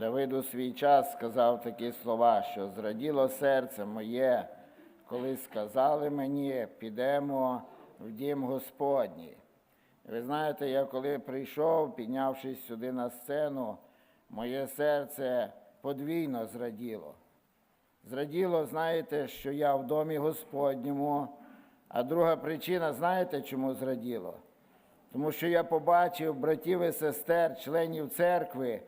Давид у свій час сказав такі слова, що зраділо серце моє, коли сказали мені, підемо в дім Господній. Ви знаєте, я коли прийшов, піднявшись сюди на сцену, моє серце подвійно зраділо. Зраділо, знаєте, що я в домі Господньому. А друга причина, знаєте, чому зраділо? Тому що я побачив братів і сестер, членів церкви,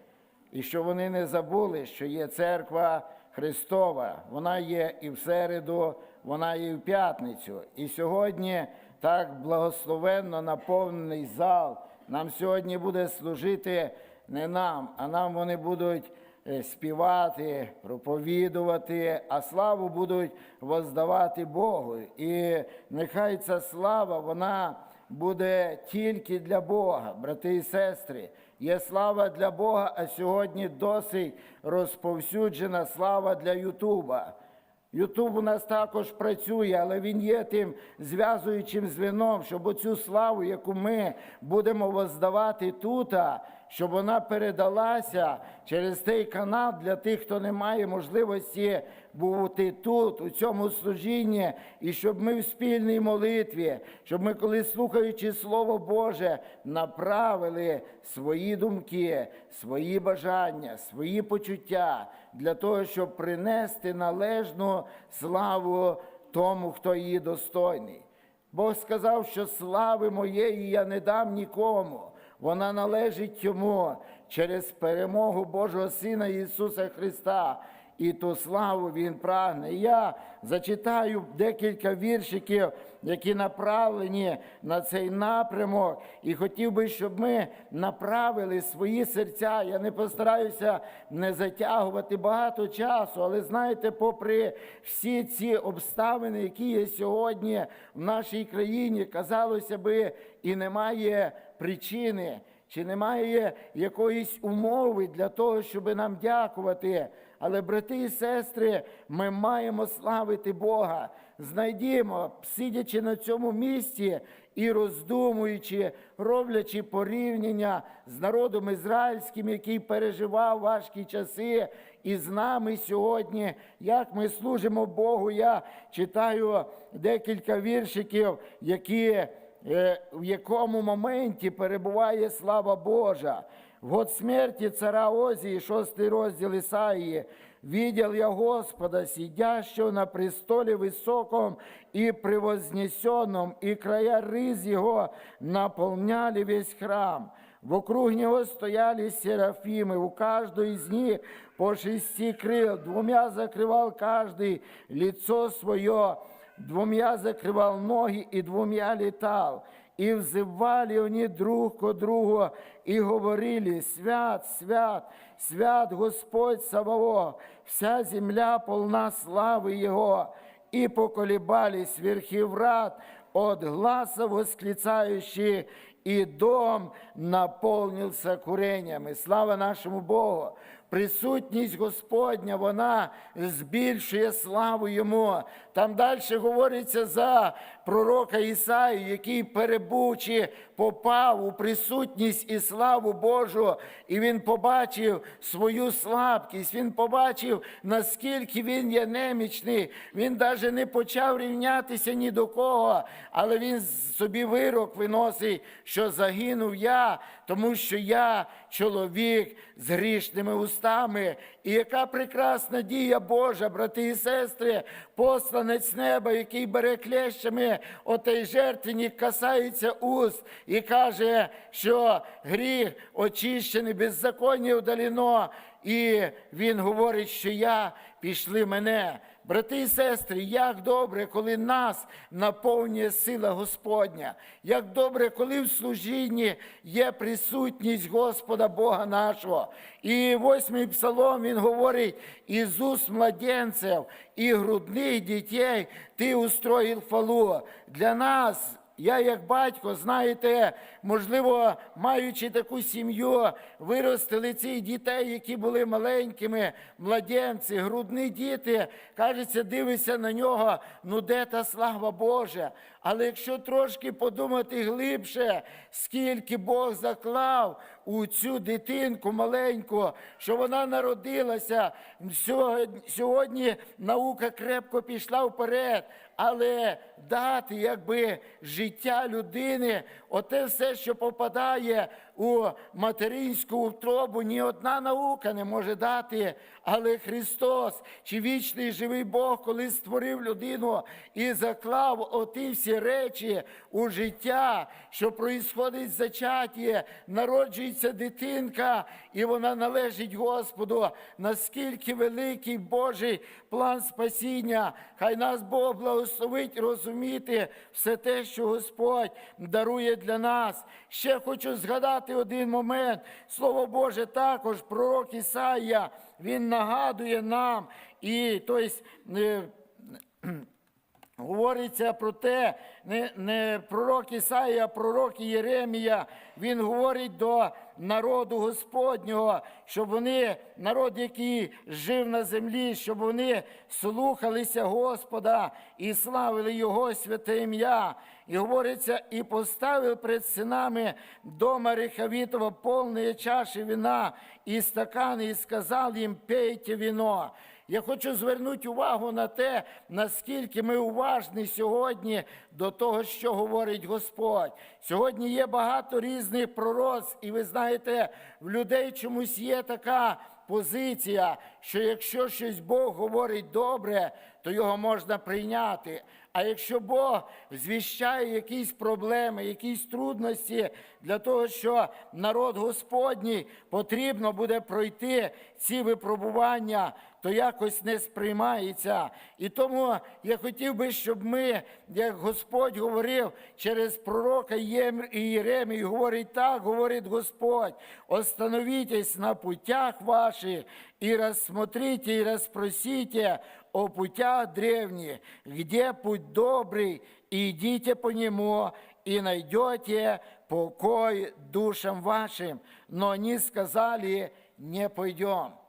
і що вони не забули, що є церква Христова. Вона є і в середу, вона є і в п'ятницю. І сьогодні так благословенно наповнений зал. Нам сьогодні буде служити не нам, а нам вони будуть е, співати, проповідувати, а славу будуть воздавати Богу. І нехай ця слава, вона буде тільки для Бога, брати і сестри. Є слава для Бога, а сьогодні досить розповсюджена слава для Ютуба. Ютуб у нас також працює, але він є тим зв'язуючим звіном, щоб оцю славу, яку ми будемо воздавати тут, щоб вона передалася через той канал для тих, хто не має можливості бути тут, у цьому служінні, і щоб ми в спільній молитві, щоб ми, коли слухаючи Слово Боже, направили свої думки, свої бажання, свої почуття для того, щоб принести належну славу тому, хто її достойний. Бог сказав, що слави моєї я не дам нікому. Вона належить йому через перемогу Божого Сина Ісуса Христа. І ту славу Він прагне. Я зачитаю декілька віршиків, які направлені на цей напрямок. І хотів би, щоб ми направили свої серця. Я не постараюся не затягувати багато часу, але знаєте, попри всі ці обставини, які є сьогодні в нашій країні, казалося би, і немає причини. Чи немає якоїсь умови для того, щоб нам дякувати? Але, брати і сестри, ми маємо славити Бога. Знайдімо, сидячи на цьому місці і роздумуючи, роблячи порівняння з народом ізраїльським, який переживав важкі часи, і з нами сьогодні, як ми служимо Богу. Я читаю декілька віршиків, які е, в якому моменті перебуває слава Божа. В год смерти цара Озії, шостий розділ Ісаїї, «Видел я Господа, сидящего на престоле высоком и превознесенном, и края рыз его наполняли весь храм. Вокруг него стояли серафимы, у каждого из них по шести крыл, двумя закрывал каждый лицо свое, двумя закрывал ноги и двумя летал. И взывали они друг ко другу и говорили, свят, свят, свят Господь Саваоф, вся земля полна славы Его. И поколебались верхи врат от гласа восклицающие, и дом наповнився куреннями. Слава нашому Богу! Присутність Господня, вона збільшує славу йому. Там далі говориться за пророка Ісаю, який перебучи, попав у присутність і славу Божу, і він побачив свою слабкість, він побачив, наскільки він є немічний. Він навіть не почав рівнятися ні до кого, але він собі вирок виносить, що загинув я, тому що я чоловік з грішними устами. І яка прекрасна дія Божа, брати і сестри, посланець неба, який бере клещами отей жертвенник, касається уст і каже, що гріх очищений, беззаконня удалено. І він говорить, що я пішли мене. Брати і сестри, як добре, коли нас наповнює сила Господня, як добре, коли в служінні є присутність Господа Бога нашого. І восьмий псалом він говорить: із уст младенців і грудних дітей ти устроїв хвалу. Для нас. Я, як батько, знаєте, можливо, маючи таку сім'ю, виростили цих дітей, які були маленькими, младенці, грудні діти. Кажеться, дивишся на нього, ну де та слава Божа. Але якщо трошки подумати глибше, скільки Бог заклав у цю дитинку маленьку, що вона народилася. Сьогодні наука крепко пішла вперед, але дати якби життя людини, оте все, що попадає у материнську утробу, ні одна наука не може дати. Але Христос, чи вічний живий Бог, коли створив людину і заклав оті всі речі у життя, що проїсходить зачаття, народжується дитинка, і вона належить Господу. Наскільки великий Божий план спасіння, хай нас Бог благословить розуміти все те, що Господь дарує для нас. Ще хочу згадати один момент. Слово Боже, також пророк Ісаїя, він нагадує нам і тобто, Говориться про те, не, не пророк Ісаїя, а пророк Єремія, він говорить до народу Господнього, щоб вони, народ, який жив на землі, щоб вони слухалися Господа і славили Його святе ім'я. І говориться, і поставив перед синами дома Рехавітова повні чаші вина і стакани, і сказав їм, пейте віно. Я хочу звернути увагу на те, наскільки ми уважні сьогодні до того, що говорить Господь. Сьогодні є багато різних пророцтв, і ви знаєте, в людей чомусь є така позиція, що якщо щось Бог говорить добре, то його можна прийняти. А якщо Бог звіщає якісь проблеми, якісь трудності для того, що народ Господній потрібно буде пройти ці випробування, то якось не сприймається. І тому я хотів би, щоб ми, як Господь говорив через пророка Єремію, говорить так, говорить Господь, остановитесь на путях ваших и рассмотрите и расспросите о путях древних, где путь добрый, и идите по нему, и найдете покой душам вашим. Но они сказали, не пойдем.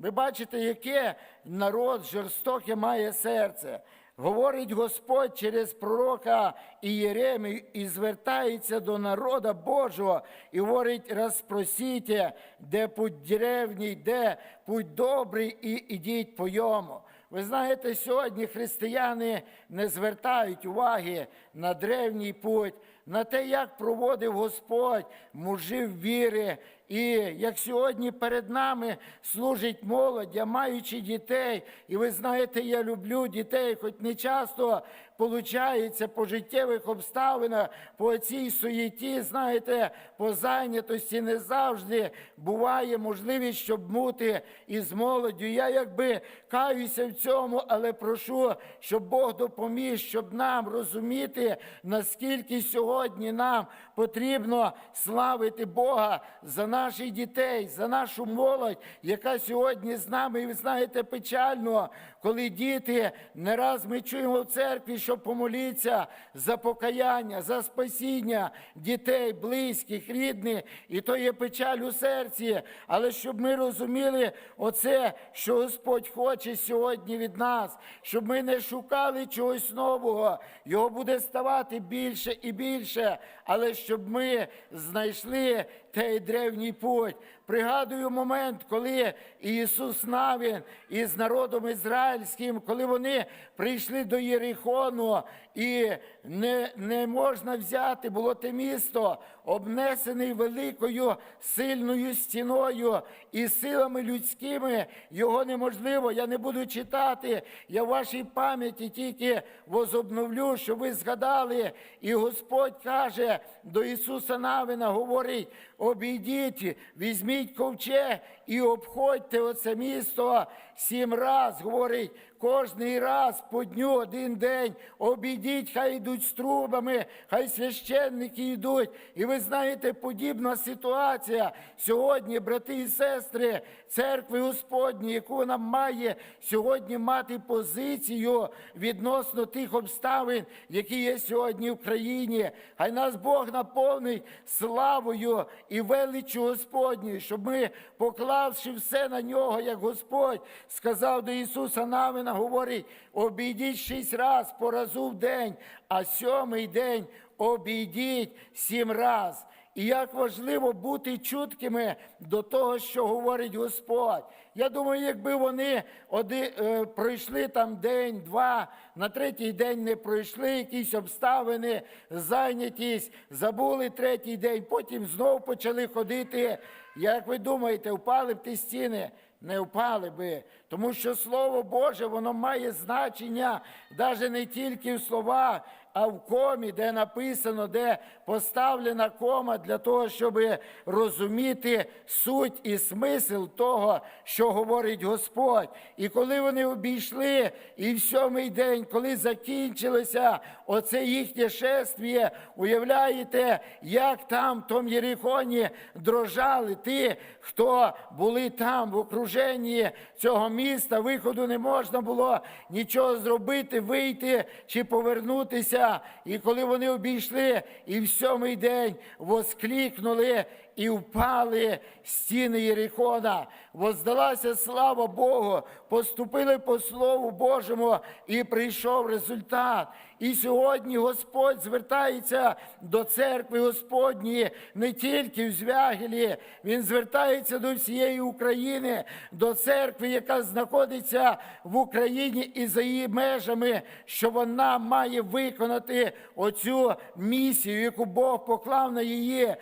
Ви бачите, яке народ жорстоке має серце. Говорить Господь через пророка Ієремію і звертається до народа Божого і говорить, розпросіть, де путь древній, де путь добрий, і ідіть по йому. Ви знаєте, сьогодні християни не звертають уваги на древній путь, на те, як проводив Господь мужів віри, і як сьогодні перед нами служить молодь, я маючи дітей, і ви знаєте, я люблю дітей, хоч не часто получається по життєвих обставинах, по цій суєті, знаєте, по зайнятості не завжди буває можливість, щоб бути із молоддю. Я якби каюся в цьому, але прошу, щоб Бог допоміг, щоб нам розуміти, наскільки сьогодні нам потрібно славити Бога за наших дітей, за нашу молодь, яка сьогодні з нами, і ви знаєте, печально, коли діти не раз ми чуємо в церкві, щоб помоліться за покаяння, за спасіння дітей, близьких, рідних, і то є печаль у серці. Але щоб ми розуміли оце, що Господь хоче сьогодні від нас, щоб ми не шукали чогось нового, його буде ставати більше і більше, але щоб ми знайшли той древній путь. Пригадую момент, коли Ісус Навін із народом ізраїльським, коли вони прийшли до Єрихону, і не, не можна взяти було те місто, обнесений великою сильною стіною і силами людськими його неможливо. Я не буду читати. Я в вашій пам'яті тільки возобновлю, що ви згадали. І Господь каже до Ісуса Навина, говорить: обійдіть, візьміть ковчег і обходьте оце місто сім раз, говорить. Кожний раз по дню один день обійдіть, хай йдуть з трубами, хай священники йдуть. І ви знаєте, подібна ситуація сьогодні, брати і сестри, церкви Господні, яку вона має сьогодні мати позицію відносно тих обставин, які є сьогодні в країні. Хай нас Бог наповнить славою і величчю Господньою, щоб ми, поклавши все на нього, як Господь сказав до Ісуса Навина, говорить, обійдіть шість раз по разу в день, а сьомий день обійдіть сім раз. І як важливо бути чуткими до того, що говорить Господь. Я думаю, якби вони оди, е, пройшли там день, два, на третій день не пройшли якісь обставини, зайнятість, забули третій день, потім знову почали ходити. Як ви думаєте, впали б ті стіни? Не впали би, тому що Слово Боже, воно має значення навіть не тільки в словах, а в комі, де написано, де поставлена кома для того, щоб розуміти суть і смисл того, що говорить Господь. І коли вони обійшли, і в сьомий день, коли закінчилося оце їхнє шествіє, уявляєте, як там в тому Єрихоні дрожали ті, хто були там в окруженні цього міста, виходу не можна було нічого зробити, вийти чи повернутися. І коли вони обійшли, і в сьомий день воскликнули і впали стіни Єрихона. Воздалася слава Богу, поступили по Слову Божому, і прийшов результат. І сьогодні Господь звертається до церкви Господньої не тільки в Звягелі, Він звертається до всієї України, до церкви, яка знаходиться в Україні і за її межами, що вона має виконати оцю місію, яку Бог поклав на її,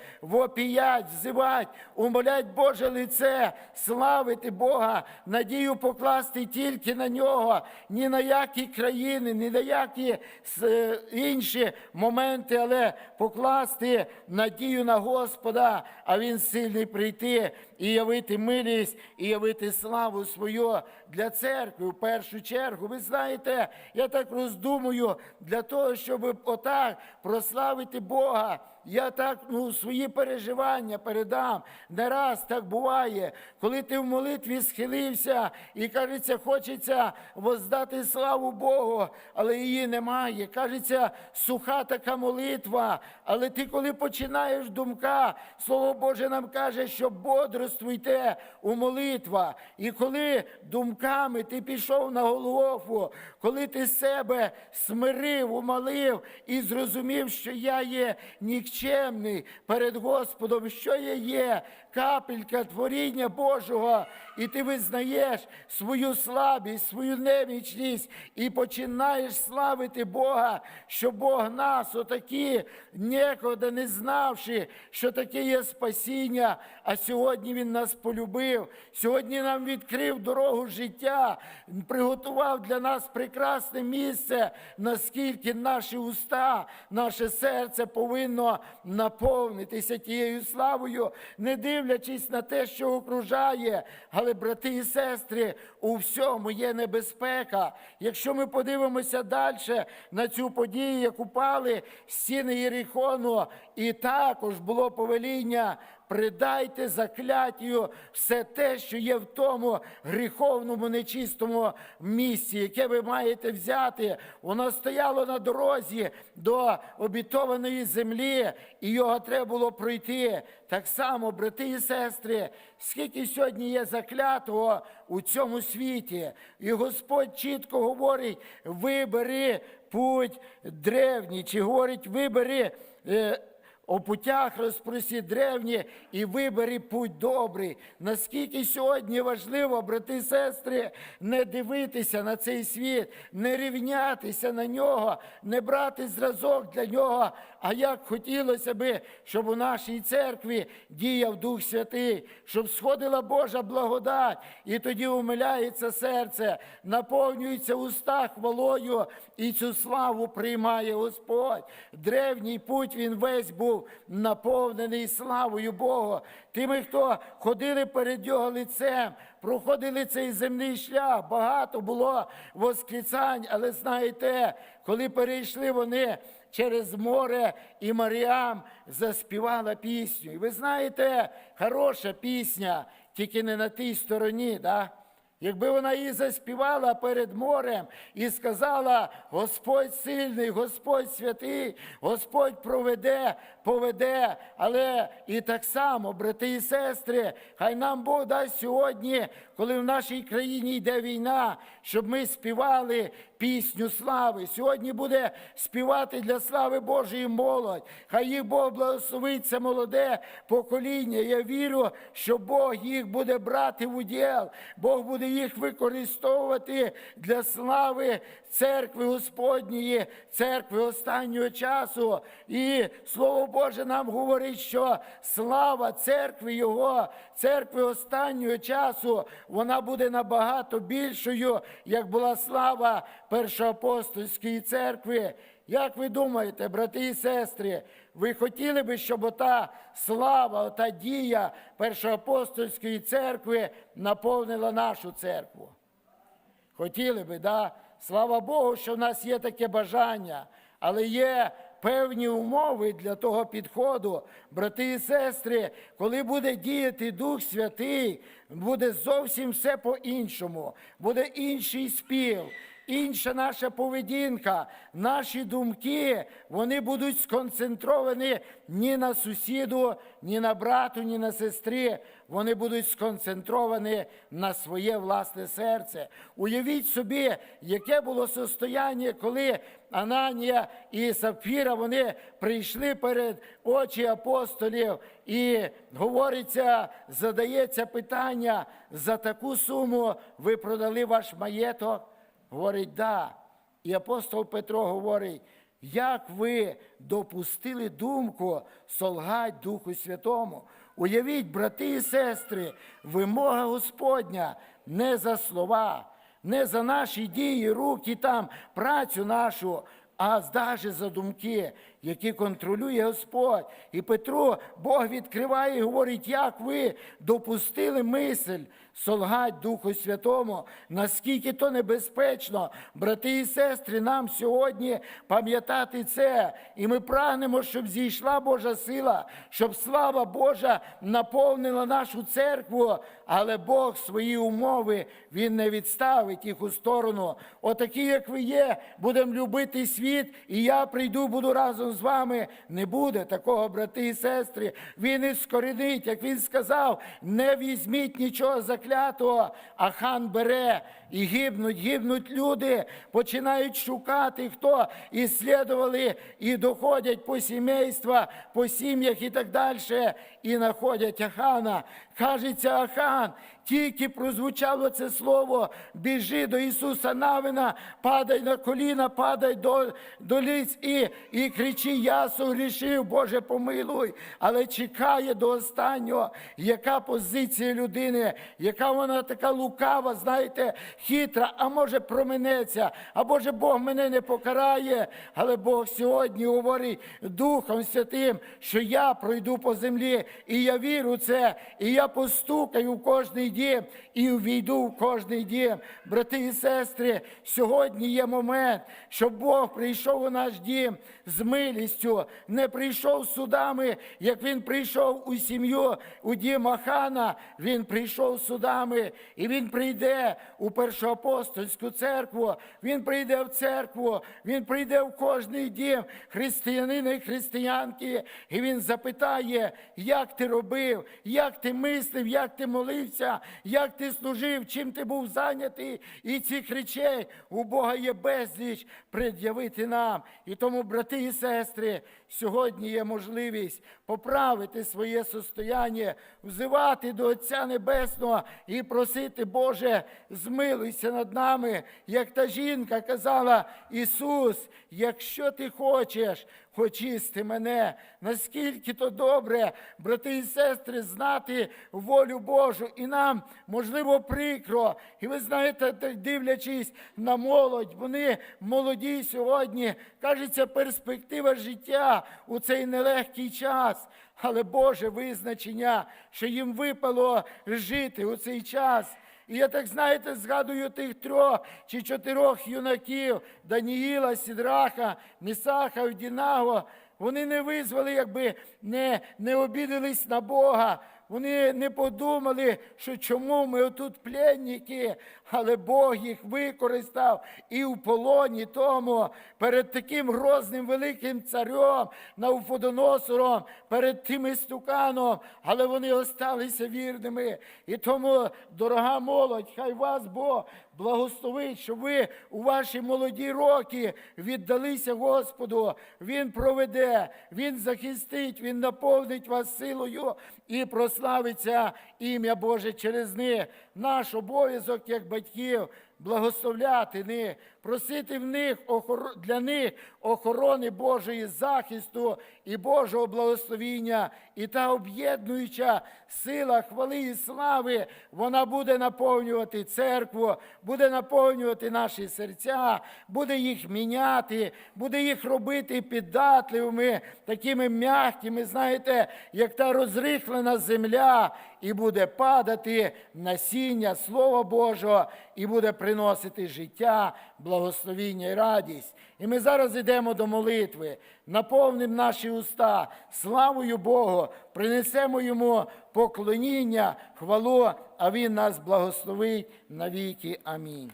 вопіять, взивать, умолять Боже лице, славити Бога, надію покласти тільки на нього, ні на які країни, ні на які інші моменти, але покласти надію на Господа, а Він сильний прийти і явити милість, і явити славу свою для церкви в першу чергу. Ви знаєте, я так роздумую для того, щоб отак прославити Бога. Я так ну, свої переживання передам. Не раз так буває, коли ти в молитві схилився і кажеться, хочеться воздати славу Богу, але її немає. Кажеться, суха така молитва. Але ти, коли починаєш думка, Слово Боже нам каже, що бодрствуйте у молитва. І коли думками ти пішов на Голгофу, коли ти себе смирив, умолив і зрозумів, що я є нікчемний перед Господом, що я є, капелька творіння Божого, і ти визнаєш свою слабість, свою немічність і починаєш славити Бога, що Бог нас, отакі, некогда не знавши, що таке є спасіння, а сьогодні Він нас полюбив, сьогодні нам відкрив дорогу життя, приготував для нас прекрасне місце, наскільки наші уста, наше серце повинно наповнитися тією славою, не дивлячись на те, що окружає. Але, брати і сестри, у всьому є небезпека. Якщо ми подивимося далі на цю подію, як упали стіни Єрихону, і також було повеління. Придайте закляттю все те, що є в тому гріховному нечистому місці, яке ви маєте взяти. Воно стояло на дорозі до обітованої землі, і його треба було пройти. Так само, брати і сестри, скільки сьогодні є заклятого у цьому світі, і Господь чітко говорить: вибери путь древній, чи говорить, вибери. О путях розпросі древні і вибери путь добрий. Наскільки сьогодні важливо, брати і сестри, не дивитися на цей світ, не рівнятися на нього, не брати зразок для нього. А як хотілося би, щоб у нашій церкві діяв Дух Святий, щоб сходила Божа благодать, і тоді умиляється серце, наповнюється уста хвалою, і цю славу приймає Господь. Древній путь він весь був наповнений славою Бога. Тими, хто ходили перед його лицем, проходили цей земний шлях. Багато було восклицань, але знаєте, коли перейшли вони через море, і Маріам заспівала пісню. І ви знаєте, хороша пісня, тільки не на тій стороні. Да? Якби вона її заспівала перед морем і сказала: Господь сильний, Господь святий, Господь проведе, поведе. Але і так само, брати і сестри, хай нам Бог дасть сьогодні, коли в нашій країні йде війна, щоб ми співали пісню слави. Сьогодні буде співати для слави Божої молодь. Хай їх Бог благословить це молоде покоління. Я вірю, що Бог їх буде брати в уділ, Бог буде їх використовувати для слави церкви Господньої, церкви останнього часу. І Слово Боже нам говорить, що слава церкви Його, церкви останнього часу, вона буде набагато більшою, як була слава першоапостольської церкви. Як ви думаєте, брати і сестри, ви хотіли би, щоб ота слава, ота дія першоапостольської церкви наповнила нашу церкву? Хотіли би, да? Слава Богу, що в нас є таке бажання, але є певні умови для того підходу, брати і сестри, коли буде діяти Дух Святий, буде зовсім все по-іншому, буде інший спів. Інша наша поведінка, наші думки, вони будуть сконцентровані ні на сусіду, ні на брату, ні на сестрі. Вони будуть сконцентровані на своє власне серце. Уявіть собі, яке було состояння, коли Ананія і Сапфіра вони прийшли перед очі апостолів, і говориться, задається питання: за таку суму ви продали ваш маєток? Говорить, да. І апостол Петро говорить, як ви допустили думку солгать Духу Святому? Уявіть, брати і сестри, вимога Господня не за слова, не за наші дії, руки там, працю нашу, а навіть за думки, які контролює Господь. І Петру Бог відкриває і говорить, як ви допустили мисль солгать Духу Святому, наскільки то небезпечно, брати і сестри, нам сьогодні пам'ятати це. І ми прагнемо, щоб зійшла Божа сила, щоб слава Божа наповнила нашу церкву, але Бог свої умови Він не відставить їх у сторону. Отакі, як ви є, будемо любити світ, і я прийду, буду разом з вами. Не буде такого, брати і сестри. Він і скорінить, як він сказав, не візьміть нічого заклятого, а хан бере. І гибнуть, гибнуть люди, починають шукати, хто іслідували і доходять по сімейства, по сім'ях і так далі, і знаходять Ахана. Кажеться, Ахан, тільки прозвучало це слово, біжи до Ісуса Навина, падай на коліна, падай до, до ліць і, і кричи, я согрішив, Боже, помилуй. Але чекає до останнього, яка позиція людини, яка вона така лукава, знаєте, хитра, а може променеться, а може Бог мене не покарає. Але Бог сьогодні говорить Духом Святим, що я пройду по землі, і я вірю в це, і я постукаю в кожний дім і увійду в кожний дім. Брати і сестри, сьогодні є момент, щоб Бог прийшов у наш дім з милістю, не прийшов судами, як він прийшов у сім'ю у дім Ахана, він прийшов судами, і він прийде у першоапостольську церкву, він прийде в церкву, він прийде в кожний дім християнина і християнки, і він запитає, як ти робив, як ти мислив, як ти молився, як ти служив, чим ти був зайнятий. І цих речей у Бога є безліч пред'явити нам. І тому, брати і сестри, сьогодні є можливість поправити своє состояння, взивати до Отця Небесного і просити, Боже, змилуйся над нами, як та жінка казала, Ісус, якщо ти хочеш, очисти мене, наскільки то добре, брати і сестри, знати волю Божу. І нам, можливо, прикро. І ви знаєте, дивлячись на молодь, вони молоді сьогодні, кажеться, перспектива життя у цей нелегкий час. Але Боже визначення, що їм випало жити у цей час. І я так, знаєте, згадую тих трьох чи чотирьох юнаків Даніїла, Сідраха, Місаха, Одінаго. Вони не визвали, якби не, не обідались на Бога. Вони не подумали, що чому ми отут пленники, але Бог їх використав і в полоні тому перед таким грозним великим царем, Навфодоносором, перед тим істуканом, але вони осталися вірними. І тому, дорога молодь, хай вас Бог благословить, щоб ви у ваші молоді роки віддалися Господу. Він проведе, Він захистить, Він наповнить вас силою і прославиться ім'я Боже через них. Наш обов'язок як батьків благословляти них, просити в них для них охорони Божої захисту і Божого благословіння. І та об'єднуюча сила хвали і слави, вона буде наповнювати церкву, буде наповнювати наші серця, буде їх міняти, буде їх робити піддатливими, такими м'якими, знаєте, як та розрихлена земля, і буде падати насіння Слова Божого, і буде приносити життя, благословіння і радість. І ми зараз йдемо до молитви, наповнимо наші уста славою Богу, принесемо йому поклоніння, хвалу, а Він нас благословить навіки. Амінь.